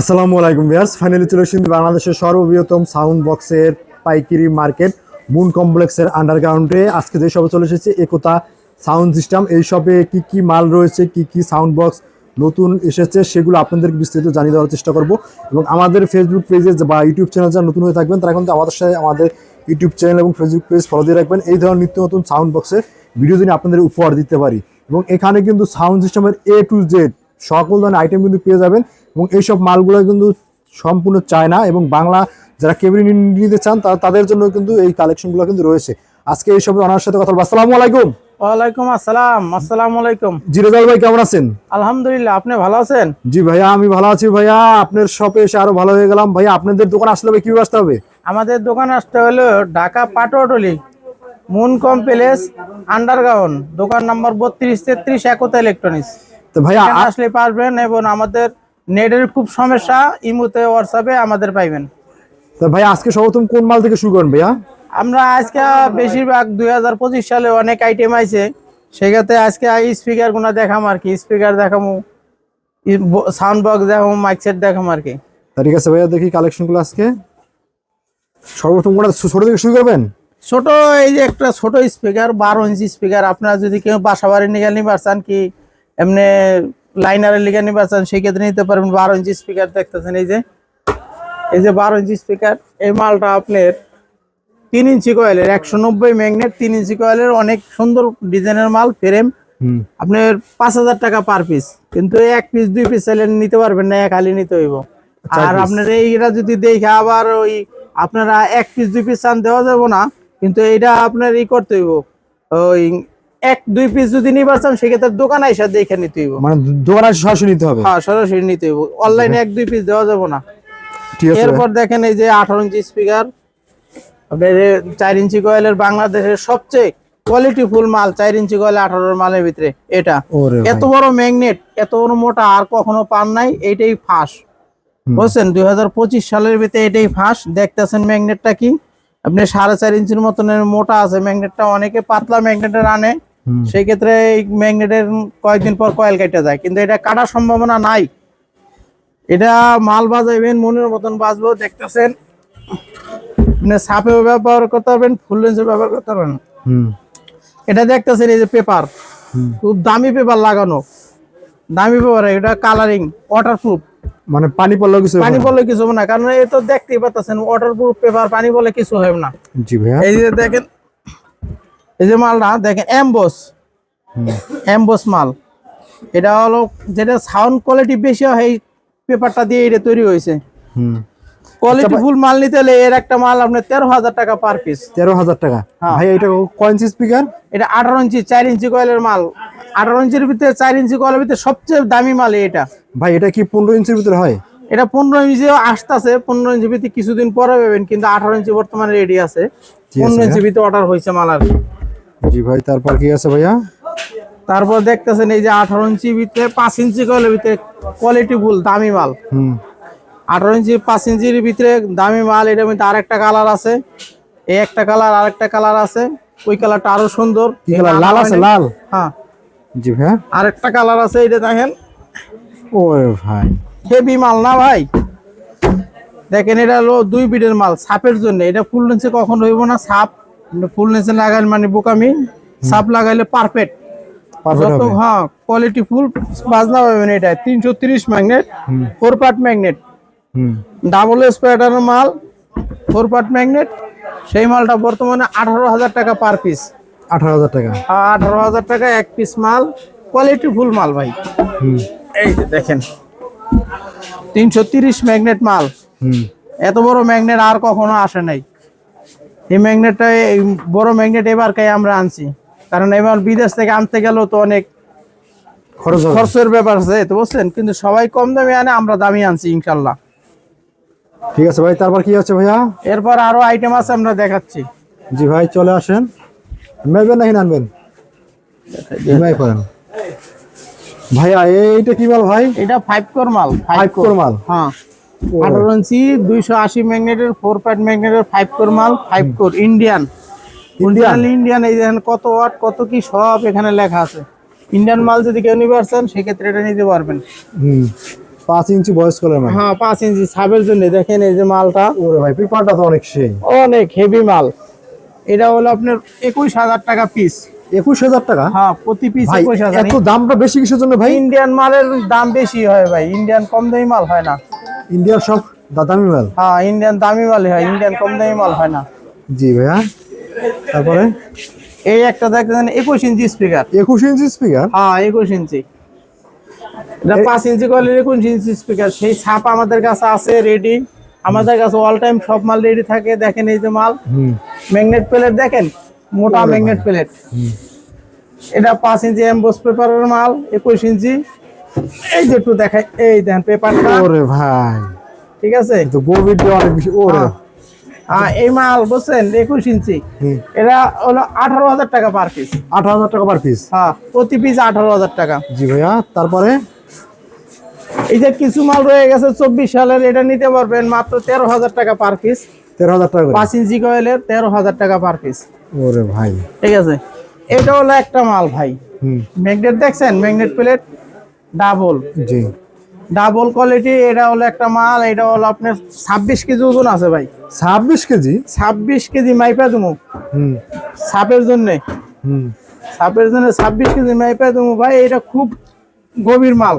আসসালামু আলাইকুম viewers. Finally চলে এসেছি বাংলাদেশের সর্ববৃহত্তম সাউন্ড বক্সের পাইকারি মার্কেট মুন কমপ্লেক্সের আন্ডারগ্রাউন্ডে আজকে যে শপে চলে এসেছে, একতা সাউন্ড সিস্টেম এই শপে কি কি মাল রয়েছে, কি কি সাউন্ড বক্স নতুন এসেছে, সেগুলো আপনাদের বিস্তারিত জানিয়ে দেওয়ার চেষ্টা করব। এবং আমাদের ফেসবুক পেজে বা ইউটিউব চ্যানেল যারা নতুন হয়ে থাকবেন, তারা কিন্তু আমাদের সাথে আমাদের ইউটিউব চ্যানেল এবং ফেসবুক পেজ ফলো দিয়ে রাখবেন। এই ধরনের নিত্য নতুন সাউন্ড বক্সের ভিডিও যদি আপনাদের উপহার দিতে পারি। এবং এখানে কিন্তু সাউন্ড সিস্টেমের এ টু জেড সকল ধরনের আইটেম কিন্তু পেয়ে যাবেন এবং এইসব মালগুলো কিন্তু সম্পূর্ণ চায়না এবং বাংলা যারা কেবিন নিতে চান তারা তাদের জন্য কিন্তু এই কালেকশনগুলো কিন্তু রয়েছে। আজকে এইসব ওনার সাথে কথা বলব। আসসালামু আলাইকুম। ওয়ালাইকুম আসসালাম। আসসালামু আলাইকুম। জিরেজাল ভাই কেমন আছেন? আলহামদুলিল্লাহ আপনি ভালো আছেন? জি ভাইয়া আমি ভালো আছি ভাইয়া। আপনার শপে এসে আরও ভালো হয়ে গেলাম। ভাইয়া আপনাদের দোকান আসলে কীভাবে আসতে হবে? আমাদের দোকান আসতে হলো Dhaka Patuatuli moon complex underground দোকান নম্বর বত্রিশ তেত্রিশ একতা ইলেকট্রনিক্স। তো ভাইয়া আসলে পারবেন এবং আমাদের নেটের খুব সমস্যা ইমুতে হোয়াটসঅ্যাপে আমাদের পাইবেন। তো ভাইয়া আজকে সর্বপ্রথম কোন মাল থেকে শুরু করেন ভাইয়া? আমরা আজকে বেশিরভাগ দুই হাজার পঁচিশ সালে অনেক আইটেম আছে সেক্ষেত্রে আজকে স্পিকারগুলো দেখাম আর কি। স্পিকার দেখামু সাউন্ড বক্স দেখামু মাইক সেট দেখাম আর কি। ঠিক আছে ভাইয়া দেখি কালেকশনগুলো আজকে। সর্বপ্রথম কোনটা ছোট থেকে শুরু করবেন? ছোট এই যে একটা ছোট স্পিকার বারো ইঞ্চি স্পিকার আপনারা যদি কেউ বাসা বাড়ি নিয়ে নিবার চান কি এমনি লাইনারের লিগে নিবার চান সেই ক্ষেত্রে নিতে পারবেন বারো ইঞ্চি স্পিকার দেখতেছেন এই যে। এই যে বারো ইঞ্চি স্পিকার এই মালটা আপনার তিন ইঞ্চি কয়েলের একশো নব্বই ম্যাগনেট তিন ইঞ্চি কয়েলের অনেক সুন্দর ডিজাইনের মাল ফ্রেম আপনার পাঁচ হাজার টাকা পার পিস কিন্তু এক পিস দুই পিস চাইলে নিতে পারবেন না এক হালি নিতে হইব। আর। আপনার এইটা যদি দেখে আবার ওই আপনারা এক পিস দুই পিস চান দেওয়া যাব না কিন্তু এইটা আপনার ই করতে হইব। ওই এক দুই পিস যদি নিবার চান সেক্ষেত্রে দোকান আইসা দেখে নিতে হইব। মানে দোকানে এসে সরাসরি নিতে হবে? হ্যাঁ সরাসরি নিতে হইব। অনলাইনে এক দুই পিস দেওয়া যাবে না। ঠিক আছে। এরপর দেখেন এই যে আঠারো ইঞ্চি স্পিকার আপনার চার ইঞ্চি কয়েলের বাংলাদেশের সবচেয়ে কোয়ালিটি ফুল মাল চার ইঞ্চি কয়েল আঠারোর মালের ভিতরে। এটা এত বড় ম্যাগনেট এত বড় মোটা আর কখনো পান নাই এইটাই ফাঁস। বুঝছেন? দুই হাজার পঁচিশ সালের ভিতরে এটাই ফাঁস। দেখতেছেন ম্যাগনেটটা কি? আপনি সাড়ে চার ইঞ্চির মতনের মোটা আছে ম্যাগনেটটা অনেকে পাতলা ম্যাগনেটের আনে। সেই ক্ষেত্রে এই ম্যাগনেটের কয়েকদিন পর কয়েল কেটে যায়। কিন্তু এটা কাটার সম্ভাবনা নাই। এটা মাল বাজাইবেন মনের মতন বাজবো দেখতেছেন। আপনি সাপেও ব্যবহার করতে পারবেন ফুল লেন্সের ব্যবহার করতে পারবেন। এটা দেখতেছেন এই যে পেপার। খুব দামি পেপার লাগানো। দামি পেপার এটা কালারিং ওয়াটারপ্রুফ মানে পানি পড়লে কিছু পানি পড়লে কিছু হবে না কারণ এই তো দেখতেই পাচ্ছেন ওয়াটারপ্রুফ পেপার পানি পড়লে কিছু হবে না। জি ভাইয়া। এই যে দেখেন এই যে মালটা দেখেন এমবস এমবস মাল। এটা হলো যেটা সাউন্ড কোয়ালিটি বেশি হয় এই পেপারটা দিয়ে এটা তৈরি হয়েছে। কোয়ালিটি ফুল মাল নিতে হলে এর একটা মাল আপনার তেরো হাজার টাকা পার পিস তেরো হাজার টাকা। হ্যাঁ। ভাই এটা কয়েন্স স্পিকার এটা আঠারো ইঞ্চি চার ইঞ্চি কয়েলের মাল। আঠারো ইঞ্চির ভিতরে চার ইঞ্চি কয়েলের ভিতরে সবচেয়ে দামি মাল এটা। ভাই এটা কি পনেরো ইঞ্চির ভিতরে হয়? এটা পনেরো ইঞ্চি আসতেছে পনেরো ইঞ্চি ভিতরে কিছুদিন পরে পাবেন কিন্তু আঠারো ইঞ্চি বর্তমানে রেডি আছে। পনেরো ইঞ্চি ভিতরে অর্ডার হয়েছে মাল আর। জি ভাই তারপর কি আছে ভাইয়া? তারপর দেখতেছেন এই যে আঠারো ইঞ্চি ভিতরে পাঁচ ইঞ্চি কয়েলের ভিতরে কোয়ালিটি ফুল দামি মাল। হুম। আঠারো ইঞ্চি পাঁচ ইঞ্চির ভিতরে দামি মাল এটার মধ্যে আরেকটা কালার আছে। এই একটা কালার আরেকটা কালার আছে। ওই কালারটা আরও সুন্দর। লাল আছে লাল? হ্যাঁ। জি ভাইয়া। আরেকটা কালার আছে এটা দেখেন। ও ভাই। হেভি মাল না ভাই? দেখেন এটা হলো দুই বিটের মাল সাপের জন্য। এটা ফুল লেন্সে কখন হইব না? সাপ ফুল লেন্সে লাগাইলে মানে বোকামি সাপ লাগাইলে পারফেক্ট যত হ্যাঁ কোয়ালিটি ফুল বাজনা পাবেন এটা তিনশো তিরিশ magnet four part magnet double S প্যাটার্নের মাল ফোর পার্ট ম্যাগনেট সেই মালটা বর্তমানে আঠারো হাজার টাকা পার পিস আঠারো হাজার টাকা। আঠারো হাজার টাকা এক পিস মাল কোয়ালিটি ফুল মাল ভাই। এই দেখেন তিনশো তিরিশ ম্যাগনেট মাল। এত বড় ম্যাগনেট আর কখনো আসে নাই। এই ম্যাগনেটটা এই বড় ম্যাগনেট এবার কাই আমরা আনছি। কারণ এবার বিদেশ থেকে আনতে গেলেও তো অনেক খরচ খরচের ব্যাপার আছে তো বুঝছেন? কিন্তু সবাই কম দামে আনে আমরা দামি আনছি ইনশাল্লাহ। ঠিক আছে ভাই তারপর কি আছে ভাইয়া? এরপর আরও আইটেম আছে আমরা দেখাচ্ছি। জি ভাই চলে আসেন। নেবেন নাকি আনবেন? করেন। ভাইয়া এইটা কি মাল ভাই? এটা ফাইভ কোর মাল ফাইভ কোর মাল। হ্যাঁ। আঠারো ইঞ্চি দুইশো আশি ম্যাগনেটের ফোর প্যাড ম্যাগনেটের ফাইভ কোর মাল five core Indian Indian Indian এই দেখেন কত ওয়াট কত কি সব এখানে লেখা আছে। ইন্ডিয়ান মাল যদি কেউ পারছেন সেক্ষেত্রে এটা নিতে পারবেন। পাঁচ ইঞ্চি বয়স কলের মানে? হ্যাঁ পাঁচ ইঞ্চি ছাবের জন্য দেখেন এই যে মালটা। ওরে ভাই পেপারটা তো অনেক সেই। অনেক হেভি মাল। এটা হলো আপনার একুশ হাজার টাকা পিস একুশ হাজার টাকা? হ্যাঁ প্রতি পিস একুশ হাজার। এত দামটা বেশি কিসের জন্য ভাই? ইন্ডিয়ান মালের দাম বেশি হয় ভাই। ইন্ডিয়ান কম দামি মাল হয় না। ইন্ডিয়ার সব দাদামি মাল? হ্যাঁ ইন্ডিয়ান দামি মাল হয় ইন্ডিয়ান কম দামি মাল হয় না। জি ভাইয়া তারপরে? এই একটা দেখেন একুশ ইঞ্চি স্পিকার একুশ ইঞ্চি স্পিকার হ্যাঁ একুশ ইঞ্চি। এটা পাঁচ ইঞ্চি কলের একুশ ইঞ্চি স্পিকার সেই ছাপ আমাদের কাছে আছে রেডি আমাদের কাছে অল টাইম সব মাল রেডি থাকে। দেখেন এই যে মাল। ম্যাগনেট প্লেট দেখেন? মোটা ম্যাগনেট প্লেট এটা পাঁচ ইঞ্চি এমবোস পেপারের মাল একুশ ইঞ্চি। এই যে একটু দেখাই এই দেখেন পেপারটা। ওরে ভাই। ঠিক আছে? তো দিয়ে অনেক বেশি ওরে। এই মাল বুঝছেন একুশ ইঞ্চি। এটা হলো আঠারো হাজার টাকা পার পিস আঠারো হাজার টাকা পার পিস হ্যাঁ প্রতি পিস আঠারো হাজার টাকা। জি ভাইয়া তারপরে? এই যে কিছু মাল রয়ে গেছে চব্বিশ সালের এটা নিতে পারবেন মাত্র তেরো হাজার টাকা পার পিস তেরো হাজার টাকা পাঁচ ইঞ্চি কয়েলের তেরো হাজার টাকা পার পিস ওরে ভাই। ঠিক আছে? এটা হলো একটা মাল ভাই। ম্যাগনেট দেখছেন? Magnet plate double. জি। ডাবল কোয়ালিটি এটা হলো একটা মাল এটা হলো আপনার ছাব্বিশ কেজি ওজন আছে ভাই। ছাব্বিশ কেজি? ছাব্বিশ কেজি মাইপা দেবো হুম। সাপের জন্যে। হুম। সাপের জন্য ছাব্বিশ কেজি মাইপা দেবো ভাই এটা খুব গভীর মাল।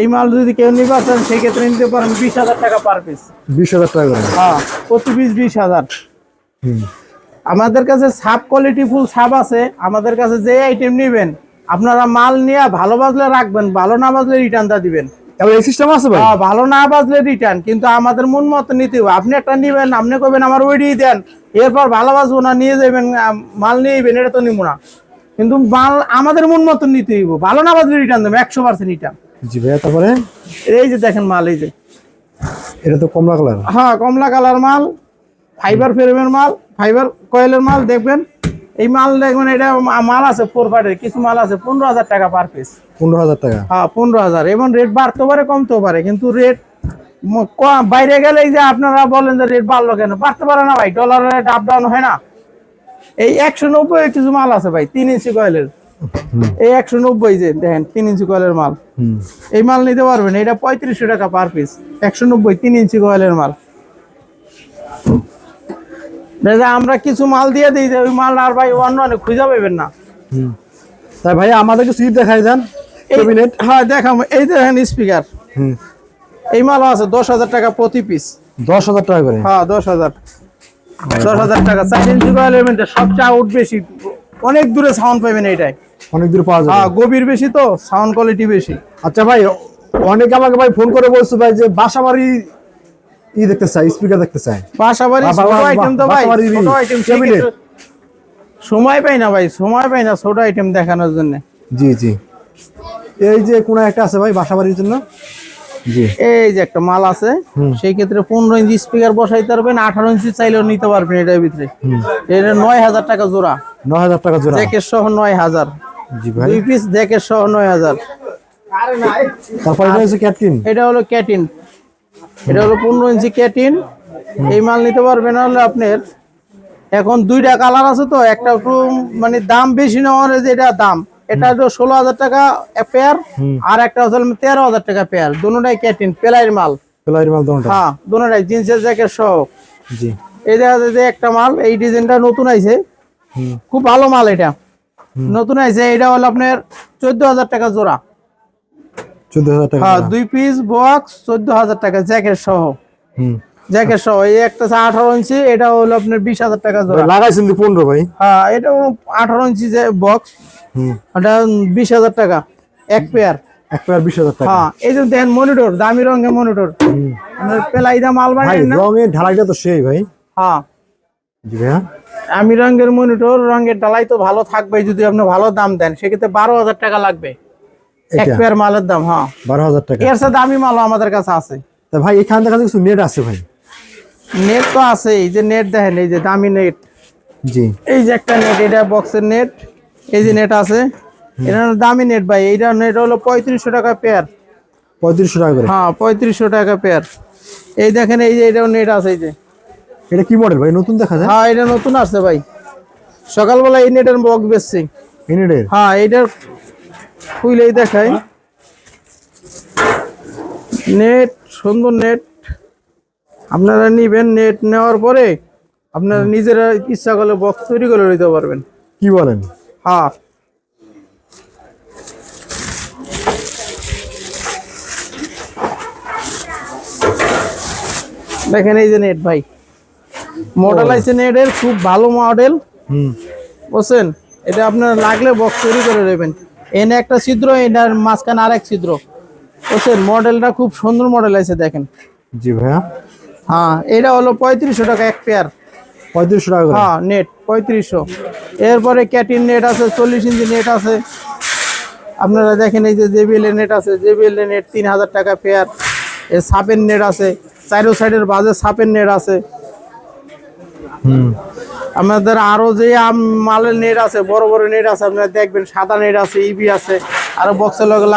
এই মাল যদি কেউ নিতে পারেন সেক্ষেত্রে নিতে পারেন বিশ হাজার টাকা পার পিস বিশ হাজার টাকা করে। হ্যাঁ প্রতি পিস বিশ হাজার। আমাদের কাছে সাব কোয়ালিটি ফুল সাব আছে আমাদের কাছে যে আইটেম নেবেন আপনারা মাল নিয়ে ভালো বাজলে রাখবেন ভালো না বাজলে রিটার্নটা দিবেন। এবার এই সিস্টেম আছে ভাই? হ্যাঁ, ভালো না বাজলে রিটার্ন কিন্তু আমাদের মন মতো নিতে হবে। আপনি একটা নিবেন আপনি কবেন আমার ওইডি দেন এরপর ভালো বাজবো না নিয়ে যাবেন মাল নিয়ে যাবেন এটা তো নিব না। কিন্তু মাল আমাদের মন মতো নিতে হইব। ভালো না বাজলে রিটার্ন দেবো একশো পার্সেন্ট রিটার্ন জি ভাইয়া তারপরে? এই যে দেখেন মাল এই যে। এটা তো কমলা কালার। হ্যাঁ কমলা কালার মাল ফাইবার ফ্রেমের মাল ফাইবার কয়েলের মাল দেখবেন। এই মাল দেখবেন এটা মাল আছে ফোর ফাইটের কিছু মাল আছে পনেরো হাজার টাকা পার পিস পনেরো হাজার টাকা। হ্যাঁ পনেরো হাজার। এবং রেট বাড়তে পারে কমতেও পারে কিন্তু রেট বাইরে গেলে যে আপনারা বলেন যে রেট বাড়লো কেন? বাড়তে পারে না ভাই ডলারের রেট আপ ডাউন হয় না। এই একশো নব্বই কিছু মাল আছে ভাই তিন ইঞ্চি কয়েলের এই একশো নব্বই যে দেখেন তিন ইঞ্চি কয়েলের মাল। এই মাল নিতে পারবেন এটা পঁয়ত্রিশশো টাকা পার পিস একশো নব্বই তিন ইঞ্চি কয়েলের মাল। আমরা কিছু মাল দিয়ে দিই যে ওই মাল আর ভাই অন্য অনেক খুঁজে পাবেন না। তাই ভাই আমাদেরকে সিট দেখাই দেন। হ্যাঁ দেখাম এই দেখেন স্পিকার এই মালও আছে দশ হাজার টাকা প্রতি পিস দশ হাজার টাকা করে? হ্যাঁ দশ হাজার। দশ হাজার টাকা। চার ইঞ্চি এলিমেন্টের সবচেয়ে আউট বেশি। অনেক দূরে সাউন্ড পাবেন এইটাই। অনেক দূর পাওয়া যায় হ্যাঁ গভীর বেশি তো সাউন্ড কোয়ালিটি বেশি। আচ্ছা ভাই অনেকে আমাকে ভাই ফোন করে বলছে ভাই যে বাসা বাড়ি ই দেখতে চাই স্পিকার দেখতে চাই। পাশাপাশি ছোট আইটেম তো ভাই ছোট আইটেম। সময় পাই না ভাই সময় পাই না ছোট আইটেম দেখানোর জন্য। জি জি। এই যে কোন একটা আছে ভাই বাসা বাড়ির জন্য? জি। এই যে একটা মাল আছে সেই ক্ষেত্রে পনেরো ইঞ্চি স্পিকার বসাইতে পারবেন আঠারো ইঞ্চি চাইলেও নিতে পারবেন এটার ভিতরে। এটা নয় হাজার টাকা জোড়া। ন হাজার টাকা জোড়া। জ্যাকেট সহ নয় হাজার। জি ভাই। দুই পিস জ্যাকেট সহ নয় হাজার। তারপরে এটা হচ্ছে ক্যাটকিন এটা হলো ক্যাটিন এটা হলো পনেরো ইঞ্চি ক্যাটিন। এই মাল নিতে পারবেন হলে আপনার এখন দুইটা কালার আছে তো একটা একটু মানে দাম বেশি নেওয়ার যেটা দাম। এটা হলো ষোলো হাজার টাকা পেয়ার আর একটা হচ্ছে তেরো হাজার টাকা পেয়ার দুটাই ক্যাটিন পেলাইয়ের মাল। পেলাইর মাল হ্যাঁ দুটাই জিন্সের জ্যাকেট সহ। জি। এই দেখা যায় যে একটা মাল এই ডিজাইনটা নতুন আইছে। খুব ভালো মাল এটা। নতুন আইছে এটা হলো আপনার চোদ্দ হাজার টাকা জোড়া। চোদ্দ হাজার টাকা হ্যাঁ দুই পিস বক্স চোদ্দ হাজার টাকা জ্যাকেট সহ। হুম। জ্যাকেট সহ এই একটা আছে আঠারো ইঞ্চি এটা হলো আপনার বিশ হাজার টাকা জোড়া। লাগাইছেন দি পনেরো ভাই? হ্যাঁ এটা আঠারো ইঞ্চি যে বক্স হুম। টাকা এক পেয়ার এক পেয়ার টাকা। হ্যাঁ এই যে মনিটর দামি রঙের মনিটর আপনার পেলাইদা মাল ভাই না? রঙের ঢালাইটা তো সেই ভাই। হ্যাঁ। জি ভাইয়া। আমি রঙের মনিটর রঙের ডালাই তো ভালো থাকবে যদি আপনি ভালো দাম দেন সেক্ষেত্রে বারো হাজার টাকা লাগবে। এক পেয়ার মালের দাম হ্যাঁ। বারো হাজার টাকা। এর সাথে দামি মালও আমাদের কাছে আছে। তা ভাই এখান থেকে কিছু নেট আছে ভাই? নেট তো আছে এই যে নেট দেখেন এই যে দামি নেট জি। এই যে একটা নেট এটা বক্সের নেট এই যে নেট আছে। এটা দামি নেট ভাই এইটা নেট হলো পঁয়ত্রিশশো টাকা পেয়ার পঁয়ত্রিশশো টাকা করে? হ্যাঁ পঁয়ত্রিশশো টাকা পেয়ার এই দেখেন এই যে এটাও নেট আছে এই যে। এটা কি মডেল ভাই? নতুন দেখা যায়? হ্যাঁ এটা নতুন আসছে ভাই। সকালবেলা এই নেটের বক্স বেচছি। ইনিডের হ্যাঁ এইটার খুইলেই দেখাই। নেট সুন্দর নেট। আপনারা নিবেন নেট নেওয়ার পরে আপনারা নিজেরা ইচ্ছা করলে বক্স তৈরি করে নিতে পারবেন। কি বলেন? হ্যাঁ দেখেন এই যে নেট ভাই। মডেল আছে নেটের খুব ভালো মডেল হুম। বুঝছেন? এটা আপনারা লাগলে বক্স তৈরি করে নেবেন। এনে একটা ছিদ্র এটার মাঝখানে আরেক ছিদ্র। বুঝছেন মডেলটা খুব সুন্দর মডেল আছে দেখেন। জি ভাইয়া। হ্যাঁ এটা হলো পঁয়ত্রিশশো টাকা এক পেয়ার। পঁয়ত্রিশশো টাকা হ্যাঁ নেট পঁয়ত্রিশশো। এরপরে ক্যাটিন নেট আছে চল্লিশ ইঞ্চি নেট আছে। আপনারা দেখেন এই যে জেবিএল নেট আছে জেবিএল নেট তিন হাজার টাকা পেয়ার। এ সাপের নেট আছে চারো সাইডের বাজে সাপের নেট আছে। হুম। আমাদের আরও যে মালের নেট আছে, বড় বড় নেট আছে, আপনারা দেখবেন, সাদা নেট আছে, ইবি আছে, আরও বক্সের লগে